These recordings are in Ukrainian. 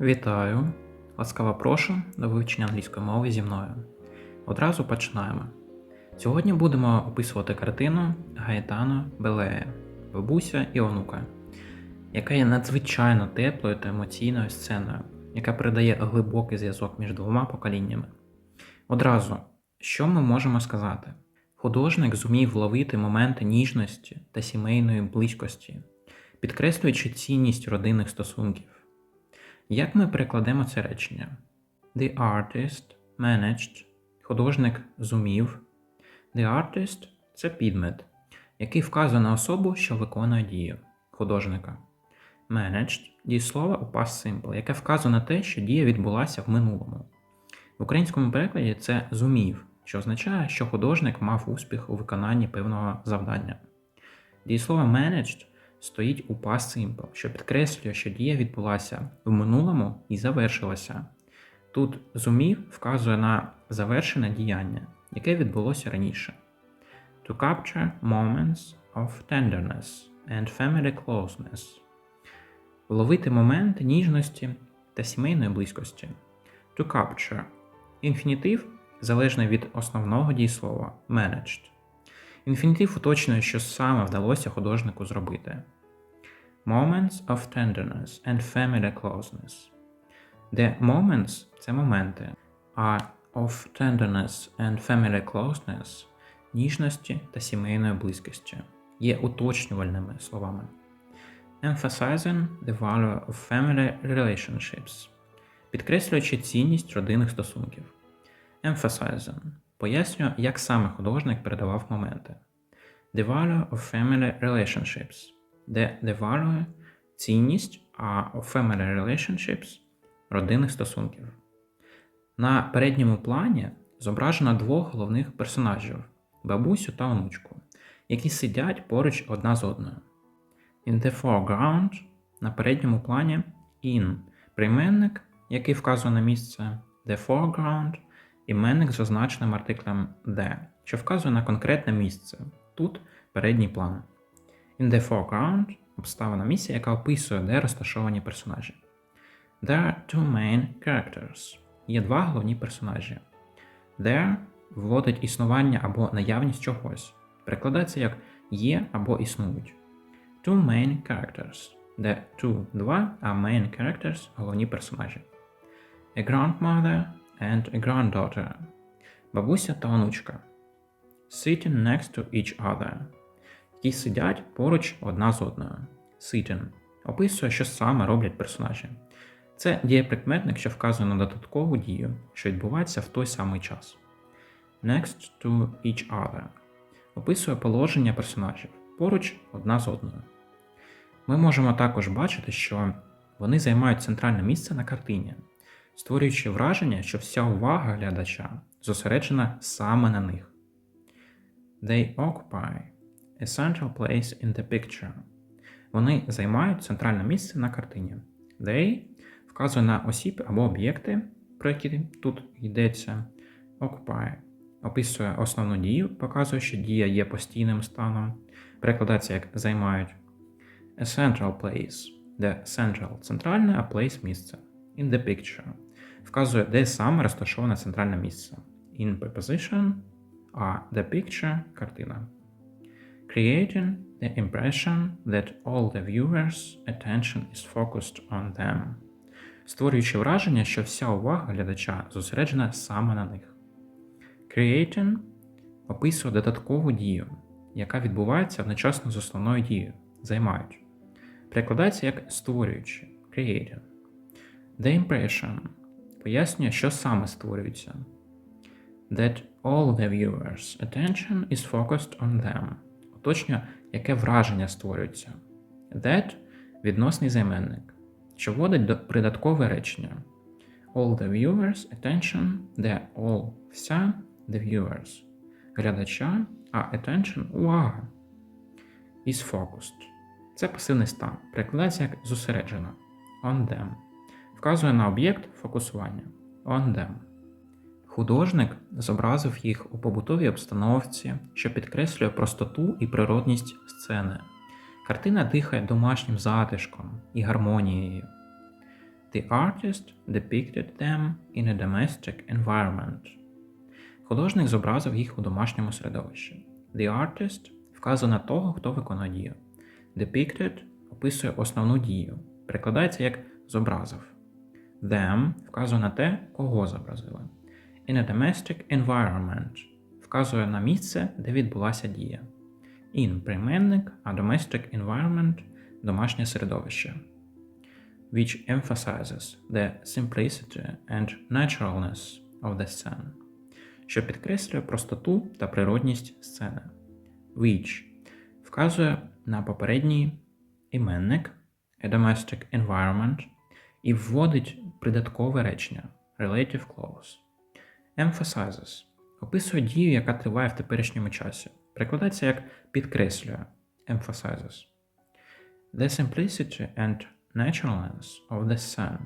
Вітаю! Ласкаво прошу до вивчення англійської мови зі мною. Одразу починаємо. Сьогодні будемо описувати картину Гаетано Белея, бабуся і онука, яка є надзвичайно теплою та емоційною сценою, яка передає глибокий зв'язок між двома поколіннями. Одразу, що ми можемо сказати? Художник зумів вловити моменти ніжності та сімейної близькості, підкреслюючи цінність родинних стосунків. Як ми перекладемо це речення? The artist managed. Художник зумів. The artist це підмет, який вказує на особу, що виконує дію художника. Managed дієслово у past simple, яке вказує на те, що дія відбулася в минулому. В українському перекладі це зумів, що означає, що художник мав успіх у виконанні певного завдання. Дієслово managed стоїть у past simple, що підкреслює, що дія відбулася в минулому і завершилася. Тут зумів вказує на завершене діяння, яке відбулося раніше. To capture moments of tenderness and family closeness. Вловити моменти ніжності та сімейної близькості. To capture. Інфінітив залежний від основного дієслова managed. Інфінітив уточнює, що саме вдалося художнику зробити. Moments of tenderness and family closeness. Де moments це моменти, а of tenderness and family closeness ніжності та сімейної близькості є уточнювальними словами. Emphasizing the value of family relationships, підкреслюючи цінність родинних стосунків. Emphasizing пояснює, як саме художник передавав моменти. The value of family relationships, де the value – цінність, а of family relationships родинних стосунків. На передньому плані зображено двох головних персонажів бабусю та онучку, які сидять поруч одна з одною. In the foreground на передньому плані in прийменник, який вказує на місце the foreground, іменник з означеним артиклем the, що вказує на конкретне місце. Тут передній план. In the foreground обставина місця, яка описує, де розташовані персонажі. There are two main characters. Є два головні персонажі. There вводить існування або наявність чогось. Перекладається як є або існують. Two main characters. Де two два, а main characters головні персонажі. A grandmother and a granddaughter. Бабуся та онучка. Sitting next to each other. Які сидять поруч одна з одною. Sitting описує, що саме роблять персонажі. Це дієприкметник, що вказує на додаткову дію, що відбувається в той самий час. Next to each other описує положення персонажів поруч одна з одною. Ми можемо також бачити, що вони займають центральне місце на картині, створюючи враження, що вся увага глядача зосереджена саме на них. They occupy a central place in the picture. Вони займають центральне місце на картині. They вказує на осіб або об'єкти, про які тут йдеться. Occupy описує основну дію, показує, що дія є постійним станом. Перекладається як займають. A central place, де central центральне, а place місце. In the picture вказує, де саме розташоване центральне місце. In preposition, а the picture картина. Creating the impression that all the viewers' attention is focused on them створюючи враження, що вся увага глядача зосереджена саме на них. Creating описує додаткову дію, яка відбувається одночасно з основною дією, займають. Перекладається як створюючи creating. The impression пояснює, що саме створюється. That all the viewers' attention is focused on them. Уточнює, яке враження створюється. That відносний займенник що вводить до придаткове речення. All the viewers attention, де all вся the viewers глядача, а attention увага. Is focused. Це пасивний стан. Перекладається як зосереджено. On them. Вказує на об'єкт фокусування. Them. Художник зобразив їх у побутовій обстановці, що підкреслює простоту і природність сцени. Картина дихає домашнім затишком і гармонією. The artist depicted them in a domestic environment. Художник зобразив їх у домашньому середовищі. The artist вказує на того, хто виконує дію. Depicted описує основну дію. Перекладається як зобразив. Them вказує на те, кого зобразили. In a domestic environment вказує на місце, де відбулася дія. In прийменник, а domestic environment домашнє середовище. Which emphasizes the simplicity and naturalness of the scene, що підкреслює простоту та природність сцени. Which вказує на попередній іменник a domestic environment і вводить придаткове речення relative clause. Emphasizes описує дію, яка триває в теперішньому часі. Перекладається як підкреслює emphasizes. The simplicity and naturalness of the scene.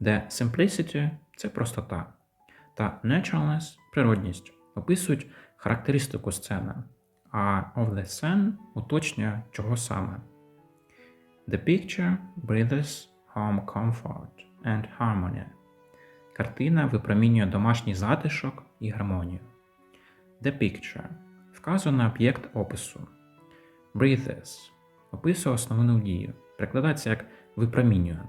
The simplicity це простота, та naturalness природність описують характеристику сцени, а of the scene уточнює чого саме. The picture breathes home comfort and harmony. Картина випромінює домашній затишок і гармонію. The picture вказує на об'єкт опису. Breathes описує основну дію. Перекладається як випромінює.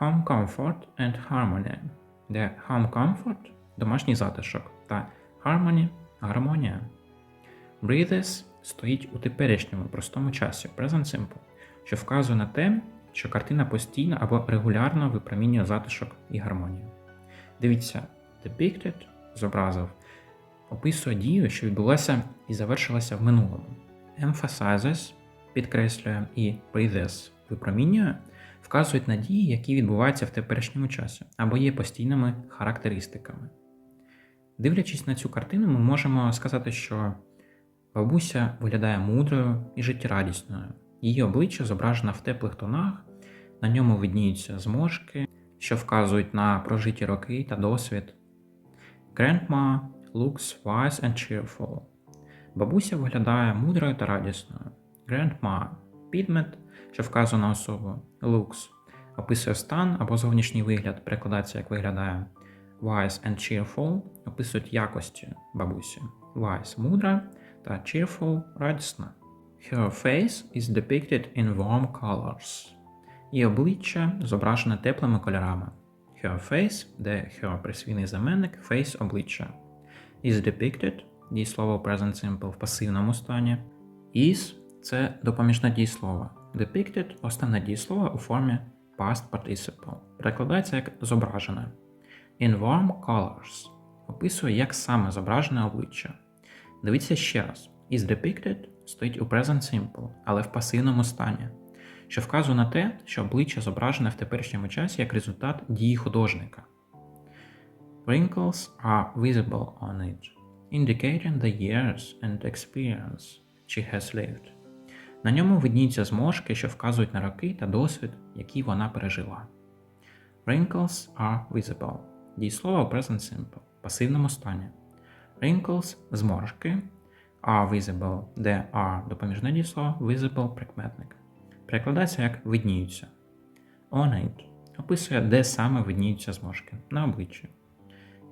Home comfort and harmony. Де home comfort домашній затишок та harmony гармонія. Breathes стоїть у теперішньому простому часі present simple, що вказує на те, що картина постійно або регулярно випромінює затишок і гармонію. Дивіться, depicted зобразив описує дію, що відбулася і завершилася в минулому. Emphasizes підкреслює і breathes випромінює, вказують на дії, які відбуваються в теперішньому часі або є постійними характеристиками. Дивлячись на цю картину, ми можемо сказати, що бабуся виглядає мудрою і життєрадісною. Її обличчя зображено в теплих тонах, на ньому видніються зморшки, що вказують на прожиті роки та досвід. Grandma looks wise and cheerful. Бабуся виглядає мудрою та радісною. Grandma підмет, що вказує на особу. Looks описує стан або зовнішній вигляд, перекладається як виглядає. Wise and cheerful описують якості бабусі. Wise мудра та cheerful радісна. Her face is depicted in warm colors. Її обличчя зображене теплими кольорами. Her face, де her присвійний заменник, face обличчя. Is depicted дієслово present simple в пасивному стані. Is це допоміжне дієслово. Depicted основне дієслово у формі past participle. Перекладається як зображене. In warm colors описує, як саме зображене обличчя. Дивіться ще раз. Is depicted стоїть у present simple, але в пасивному стані, що вказує на те, що обличчя зображене в теперішньому часі як результат дії художника. Wrinkles are visible on it, indicating the years and experience she has lived. На ньому видніються зморшки, що вказують на роки та досвід, який вона пережила. Wrinkles are visible. Дієслово present simple пасивному стані. Wrinkles – зморшки, are visible, де are допоміжне дієслово, visible прикметник. Перекладається як видніються. On описує, де саме видніються зморшки на обличчі.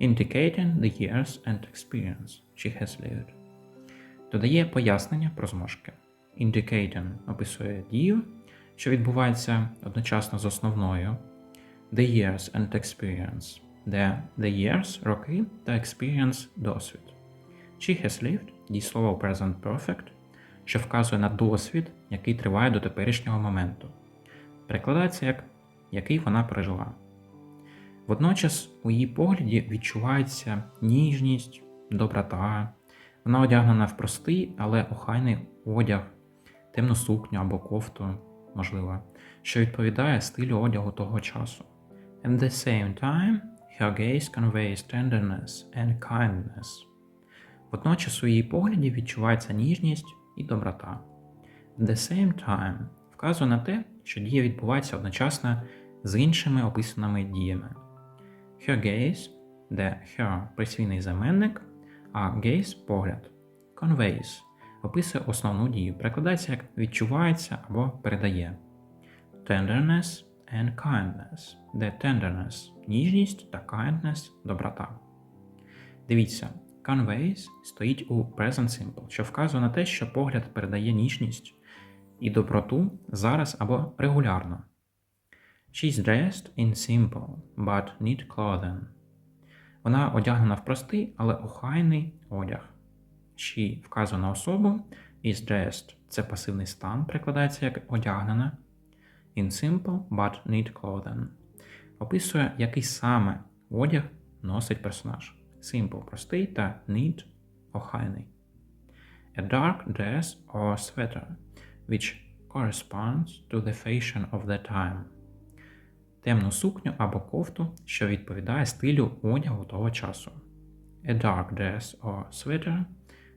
Indicating the years and experience she has lived. Додає пояснення про зморшки. Indicating описує дію, що відбувається одночасно з основною. The years and experience, де the years роки та experience досвід. She has lived дієслово present perfect, що вказує на досвід, який триває до теперішнього моменту. Перекладається як який вона пережила. Водночас у її погляді відчувається ніжність, доброта. Вона одягнена в простий, але охайний одяг, темну сукню або кофту, можливо, що відповідає стилю одягу того часу. At the same time, her gaze conveys tenderness and kindness. Водночас у її погляді відчувається ніжність і доброта. The same time вказує на те, що дія відбувається одночасно з іншими описаними діями. Her gaze, де her присвійний заменник, а gaze – погляд. Conveys описує основну дію, перекладається як відчувається або передає. Tenderness and kindness, де tenderness – ніжність та kindness – доброта. Дивіться, conveys стоїть у present simple, що вказує на те, що погляд передає ніжність і доброту зараз або регулярно. She's dressed in simple, but neat clothing. Вона одягнена в простий, але охайний одяг. She вказує на особу, is dressed – це пасивний стан, перекладається як одягнена. In simple, but neat clothing. Описує, який саме одяг носить персонаж. Simple простий та neat охайний. A dark dress or sweater, which corresponds to the fashion of the time. Темну сукню або кофту, що відповідає стилю одягу того часу. A dark dress or sweater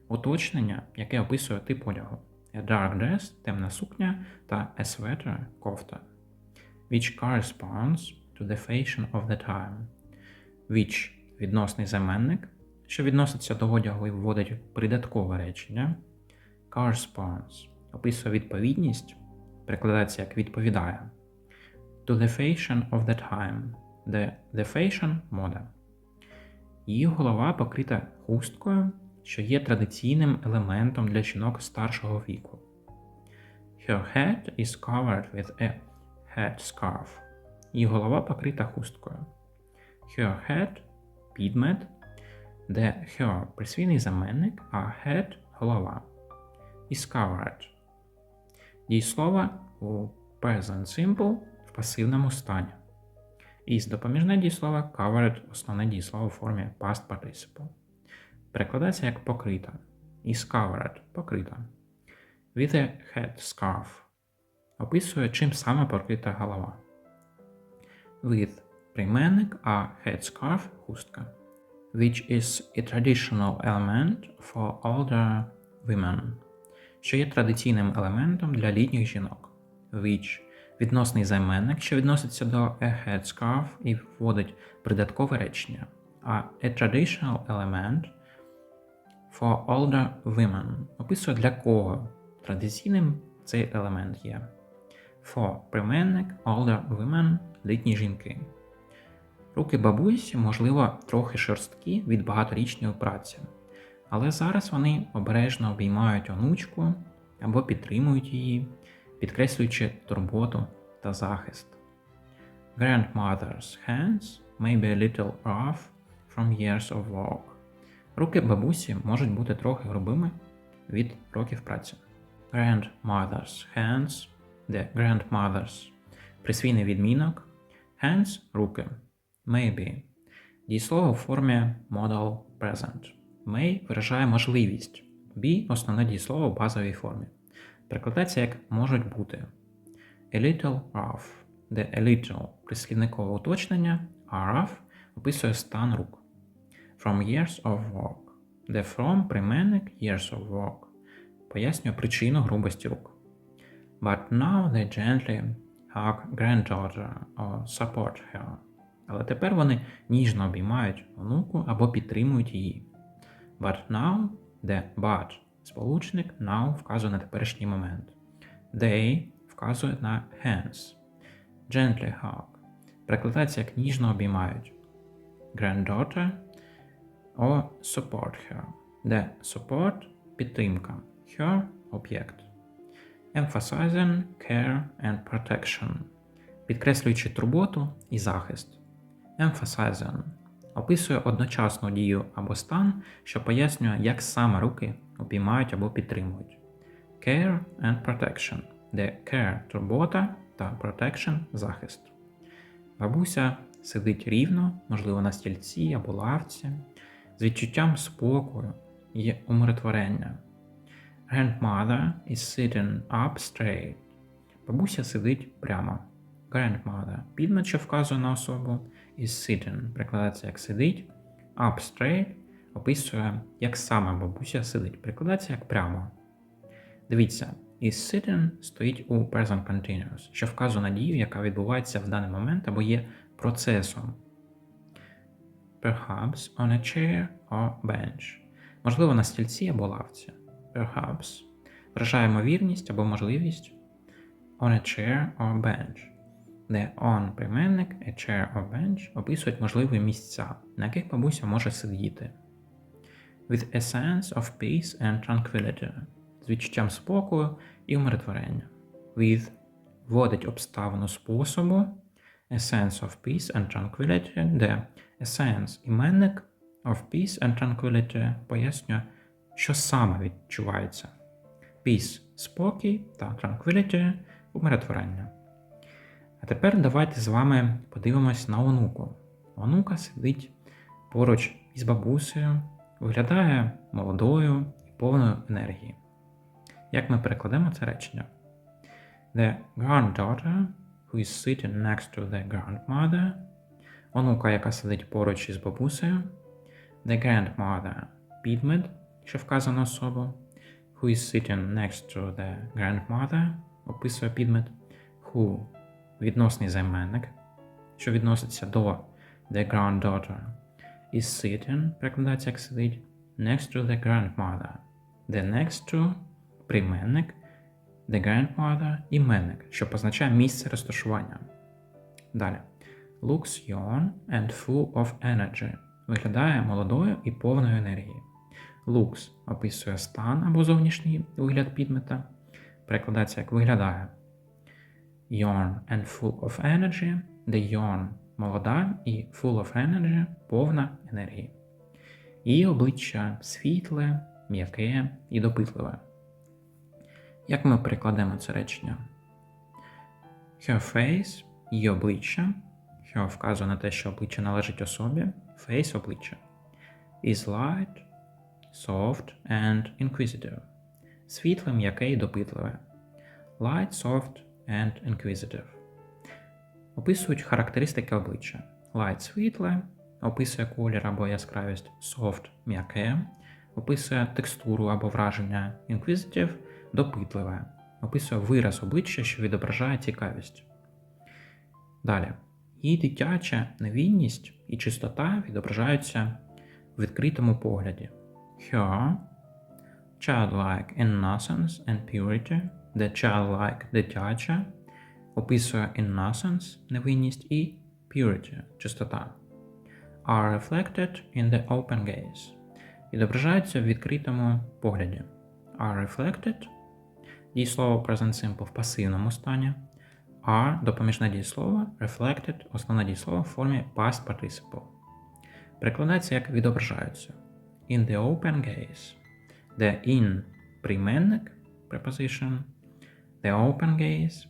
уточнення, яке описує тип одягу. A dark dress темна сукня та a sweater кофта. Which corresponds to the fashion of the time. Which відносний заменник, що відноситься до одягу і вводить придаткове речення. Corresponds описує відповідність, перекладається як відповідає. To the fashion of the time. The, the fashion мода. Її голова покрита хусткою, що є традиційним елементом для жінок старшого віку. Her head is covered with a headscarf. Її голова покрита хусткою. Her head – підмет, де her – присвійний заменник, а head – голова. Is covered. Дієслова у present simple в пасивному стані. Is допоміжне дієслово, covered – основне дієслово у формі past participle. Перекладається як покрита. Is covered – покрита. With a head scarf описує, чим саме покрита голова. With прийменник, а headscarf – хустка. Which is a traditional element for older women, що є традиційним елементом для літніх жінок. Which відносний займенник, що відноситься до a headscarf і вводить придаткове речення. А a traditional element for older women описує для кого традиційним цей елемент є. For прийменник older women літні жінки. Руки бабусі, можливо, трохи шорсткі від багаторічної праці, але зараз вони обережно обіймають онучку або підтримують її, підкреслюючи турботу та захист. Grandmother's hands may be a little rough from years of work. Руки бабусі можуть бути трохи грубими від років праці. Grandmother's hands, де grandmother's присвійний відмінок, hands руки. Maybe. Дієслово у формі modal present. May виражає можливість. Be основне дієслово в базовій формі. Перекладається як можуть бути. A little rough, де a little прислівникове уточнення, а rough описує стан рук. From years of work, де from прийменник years of work пояснює причину грубості рук. But now they gently hug granddaughter or support her. Але тепер вони ніжно обіймають онуку або підтримують її. But now, де but сполучник now вказує на теперішній момент. They вказує на hands. Gently hug перекладається як ніжно обіймають. Granddaughter or support her, де support підтримка, her об'єкт. Emphasizing care and protection, підкреслюючи турботу і захист. Emphasizing описує одночасну дію або стан, що пояснює, як саме руки обіймають або підтримують. Care and protection, де care турбота та protection захист. Бабуся сидить рівно, можливо, на стільці або лавці, з відчуттям спокою і умиротворення. Grandmother is sitting up straight. Бабуся сидить прямо. Grandmother підмет, вказує на особу, is sitting, прикладається як сидить. Up straight описує, як саме бабуся сидить, прикладається як прямо. Дивіться, is sitting стоїть у present continuous, що вказує на дію, яка відбувається в даний момент або є процесом. Perhaps on a chair or bench. Можливо, на стільці або лавці. Perhaps вражає ймовірність або можливість on a chair or bench де on прийменник, a chair or bench описують можливі місця, на яких бабуся може сидіти. With a sense of peace and tranquility з відчуттям спокою і умиротворення. With вводить обставину способу, a sense of peace and tranquility, де a sense іменник of peace and tranquility пояснює, що саме відчувається. Peace спокій та tranquility умиротворення. А тепер давайте з вами подивимось на онуку. Онука сидить поруч із бабусею, виглядає молодою і повною енергії. Як ми перекладемо це речення? The granddaughter who is sitting next to the grandmother. Онука, яка сидить поруч із бабусею. The grandmother підмет, що вказано особу. Who is sitting next to the grandmother, описує підмет. Who відносний займенник, що відноситься до the granddaughter. Is sitting, перекладається як сидить, next to the grandmother. The next to прийменник, the grandmother іменник, що позначає місце розташування. Далі. Looks young and full of energy. Виглядає молодою і повною енергії. Looks описує стан або зовнішній вигляд підмета. Перекладається як виглядає. Young and full of energy, де young молода і full of energy повна енергії. Її обличчя світле, м'яке і допитливе. Як ми перекладемо це речення? Her face її обличчя. Her вказує на те, що обличчя належить особі. Face обличчя. Is light, soft and inquisitive. Світле, м'яке і допитливе. Light, soft and inquisitive. Описують характеристики обличчя. Light світле, описує колір або яскравість, soft м'яке, описує текстуру або враження, inquisitive допитливе, описує вираз обличчя, що відображає цікавість. Далі. Її дитяча невинність і чистота відображаються в відкритому погляді. Her childlike innocence and purity, де childlike дитяча описує innocence невинність і purity чистота. Are reflected in the open gaze. Відображаються в відкритому погляді. Are reflected дієслово present simple в пасивному стані. Are допоміжне дієслово, reflected основне дієслово в формі past participle. Перекладається як відображаються. In the open gaze. Де in прийменник preposition. The open gaze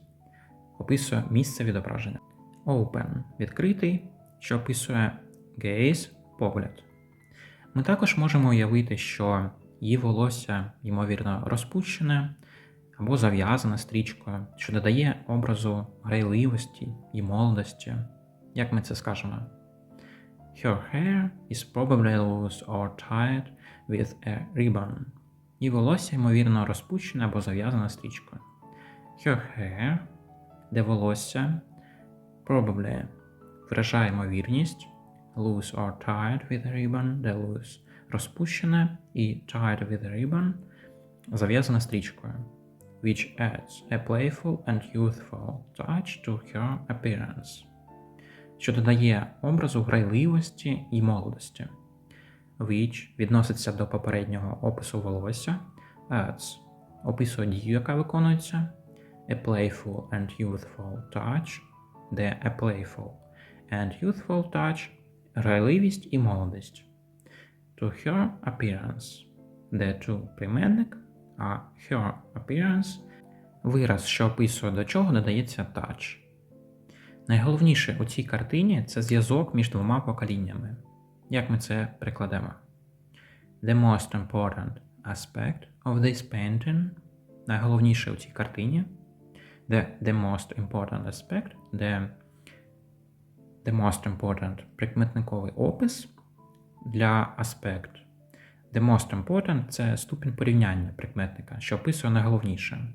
описує місце відображення. Open відкритий, що описує gaze погляд. Ми також можемо уявити, що її волосся, ймовірно, розпущене або зав'язане стрічкою, що додає образу грайливості і молодості. Як ми це скажемо? Her hair is probably loose or tied with a ribbon. Її волосся, ймовірно, розпущене або зав'язане стрічкою. Hair, де волосся, probably. Виражає ймовірність, loose or tied with ribbon, де loose розпущене і tied with ribbon. Зав'язане стрічкою, which adds a playful and youthful touch to her appearance, що додає образу грайливості і молодості. Which відноситься до попереднього опису волосся, adds. Описує дію, яка виконується, a playful and youthful touch, де a playful and youthful touch грайливість і молодість. To her appearance, де to прийменник, а her appearance вираз, що описує до чого додається touch. Найголовніше у цій картині це зв'язок між двома поколіннями. Як ми це прикладемо? The most important aspect of this painting. Найголовніше у цій картині. The, the most important aspect, the, the most important прикметниковий опис для аспект. The most important це ступінь порівняння прикметника, що описує найголовніше.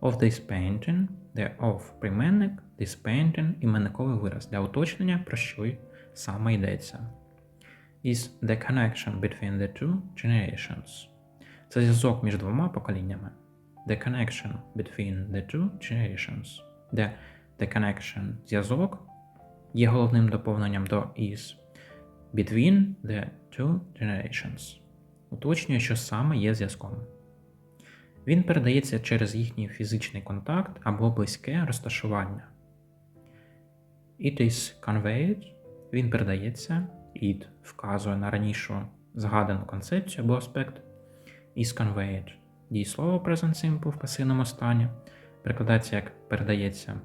Of this painting, де of прийменник, this painting іменниковий вираз для уточнення, про що саме йдеться. Is the connection between the two generations. Це зв'язок між двома поколіннями. The connection between the two generations. Де the connection зв'язок є головним доповненням до is between the two generations. Уточнює, що саме є зв'язком. Він передається через їхній фізичний контакт або близьке розташування. It is conveyed, він передається, it вказує на ранішу згадану концепцію або аспект. Is conveyed дієслово present simple в пасивному стані. Перекладається як передається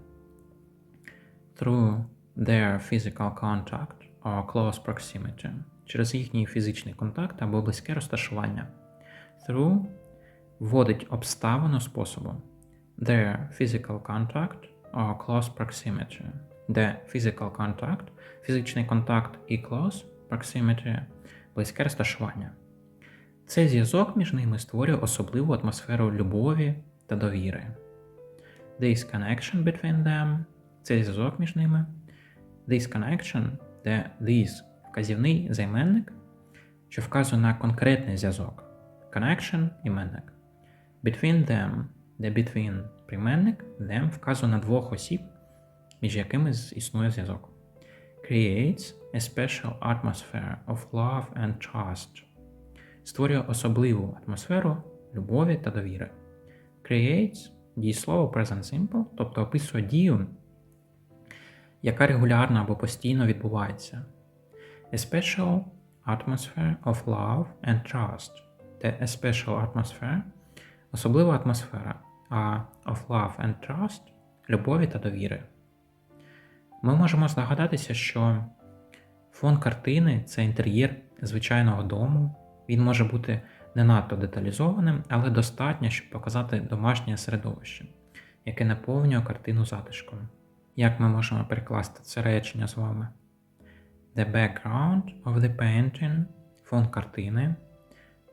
through their physical contact or close proximity через їхній фізичний контакт або близьке розташування. Through вводить обставину способу their physical contact or close proximity. Де physical contact, фізичний контакт і close proximity близьке розташування. Цей зв'язок між ними створює особливу атмосферу любові та довіри. This connection between them цей зв'язок між ними. This connection, де this вказівний займенник, що вказує на конкретний зв'язок. Connection іменник. Between them, де between прийменник, them вказує на двох осіб, між якими існує зв'язок. Creates a special atmosphere of love and trust. Створює особливу атмосферу любові та довіри. Creates дієслово present simple, тобто описує дію, яка регулярно або постійно відбувається. A special atmosphere of love and trust. Це a special atmosphere – особлива атмосфера, а of love and trust любові та довіри. Ми можемо здогадатися, що фон картини це інтер'єр звичайного дому. Він може бути не надто деталізованим, але достатньо, щоб показати домашнє середовище, яке наповнює картину затишком. Як ми можемо перекласти це речення з вами? The background of the painting фон картини.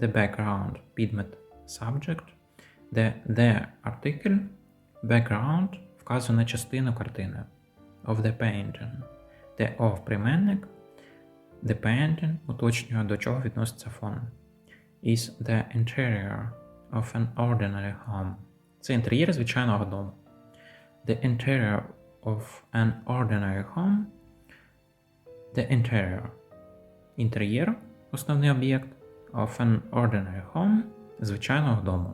The background підмет subject. The the article background вказує на частину картини. Of the painting. The of прийменник. The painting уточнює до чого відноситься фон. Is the interior of an ordinary home. Це інтер'єр звичайного дому. The interior of an ordinary home. The interior. Інтер'єр основний об'єкт of an ordinary home звичайного дому.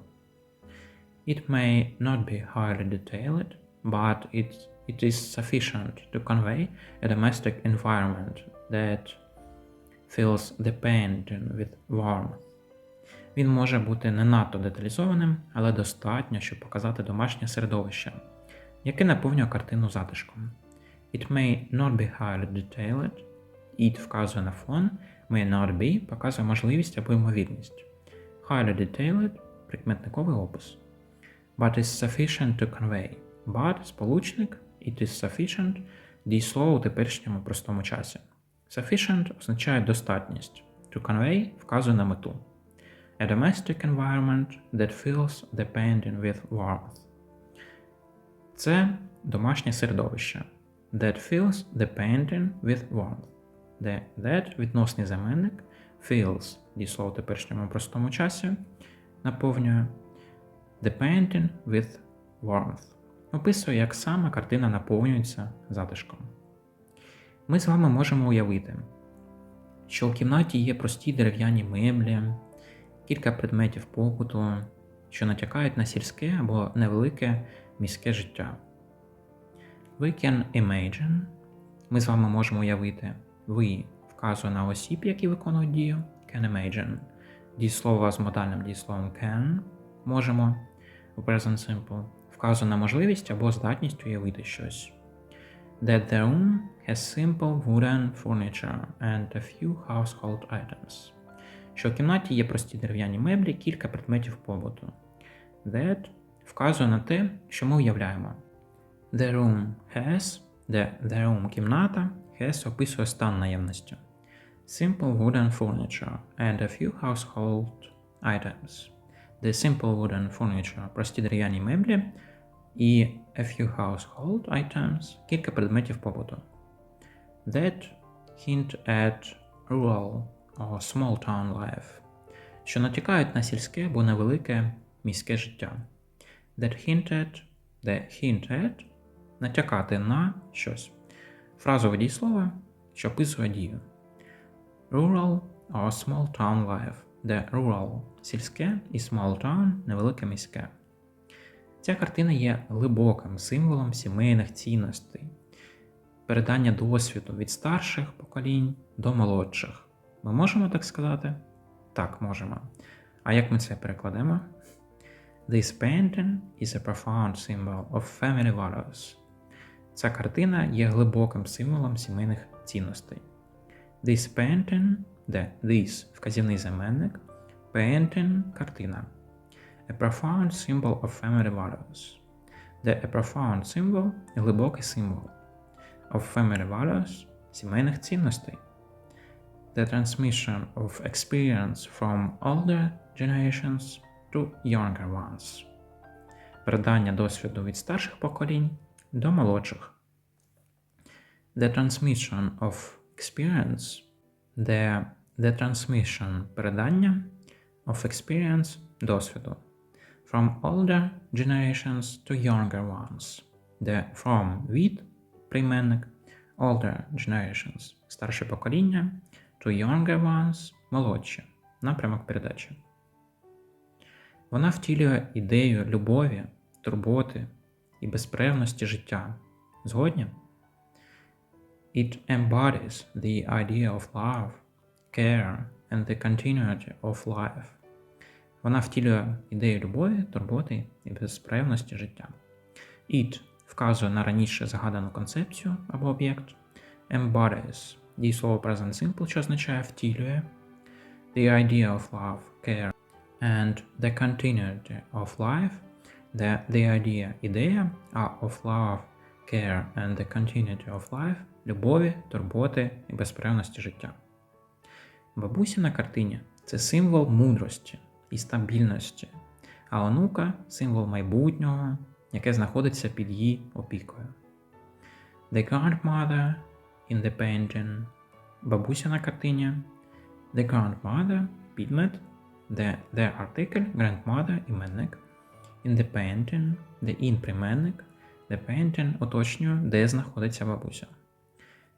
It may not be highly detailed, but it, it is sufficient to convey a domestic environment that fills the painting with warmth. Він може бути не надто деталізованим, але достатньо, щоб показати домашнє середовище, яке наповнює картину затишком. It may not be highly detailed, it вказує на фон, may not be показує можливість або ймовірність. Highly detailed прикметниковий опис. But is sufficient to convey. But сполучник, it is sufficient дієслово у теперішньому простому часі. Sufficient означає достатність. To convey вказує на мету. A domestic environment that fills the painting with warmth. Це домашнє середовище. That fills the painting with warmth. Де that відносний заменник fills дієслово у теперішньому простому часі наповнює the painting with warmth. Описує, як саме картина наповнюється затишком. Ми з вами можемо уявити, що у кімнаті є прості дерев'яні меблі, кілька предметів побуту, що натякають на сільське або невелике міське життя. We can imagine. Ми з вами можемо уявити. We вказує на осіб, які виконують дію. Can imagine. Дієслово з модальним дієсловом can можемо у present simple. Вказує на можливість або здатність уявити щось. That the room has simple wooden furniture and a few household items. Що в кімнаті є прості дерев'яні меблі, кілька предметів побуту. That вказує на те, що ми уявляємо. The room has, де the room кімната, has описує стан наявності. Simple wooden furniture and a few household items. The simple wooden furniture прості дерев'яні меблі і a few household items кілька предметів побуту. That hint at rural or small town life, що натякають на сільське або невелике міське життя. That hint at, the hint at натякати на щось. Фразове дієслово, що описує дію. Rural or small town life, де rural сільське і small town невелике міське. Ця картина є глибоким символом сімейних цінностей, передання досвіду від старших поколінь до молодших. Ми можемо так сказати? Так, можемо. А як ми це перекладемо? This painting is a profound symbol of family values. Ця картина є глибоким символом сімейних цінностей. This painting, де this вказівний заменник, painting картина. A profound symbol of family values. Де a profound symbol глибокий символ of family values сімейних цінностей. The transmission of experience from older generations to younger ones. Передання досвіду від старших поколінь до молодших. The transmission of experience. The, the transmission передання of experience досвіду. From older generations to younger ones. Де from від прийменник older generations старше покоління to younger ones молодші напрямок передачі. Вона втілює ідею любові, турботи і безперервності життя. Згодні? It embodies the idea of love, care and the continuity of life. Вона втілює ідею любові, турботи і безперервності життя. It вказує на раніше згадану концепцію або об'єкт. Embodies дієслово present simple, що означає втілює. The idea of love, care and the continuity of life, the, the idea ідея, of love, care and the continuity of life любові, турботи і безперервності життя. Бабуся на картині це символ мудрості і стабільності, а онука символ майбутнього, яке знаходиться під її опікою. The grandmother in the painting бабуся на картині, the grandmother підмет, the, the article grandmother іменник, in the in прийменник, the painting уточнює, де знаходиться бабуся.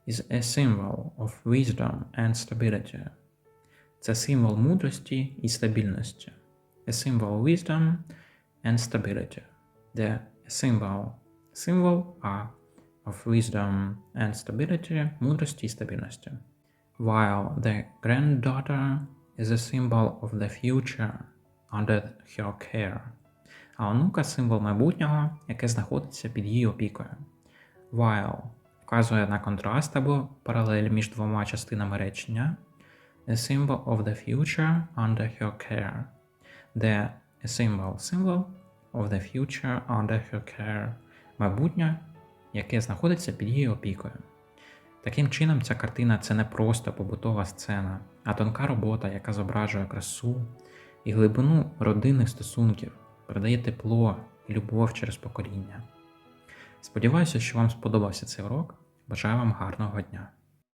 Is a symbol of wisdom and stability. Це символ мудрості і стабільності. A symbol wisdom and stability. The symbol символ of wisdom and stability мудрості і стабільності. While the granddaughter is a symbol of the future under her care. А онука символ майбутнього, яке знаходиться під її опікою. While вказує на контраст або паралель між двома частинами речення. A symbol of the future under her care. Де a symbol symbol of the future under her care. Майбутнє, яке знаходиться під її опікою. Таким чином, ця картина це не просто побутова сцена, а тонка робота, яка зображує красу і глибину родинних стосунків, передає тепло і любов через покоління. Сподіваюся, що вам сподобався цей урок. Бажаю вам гарного дня!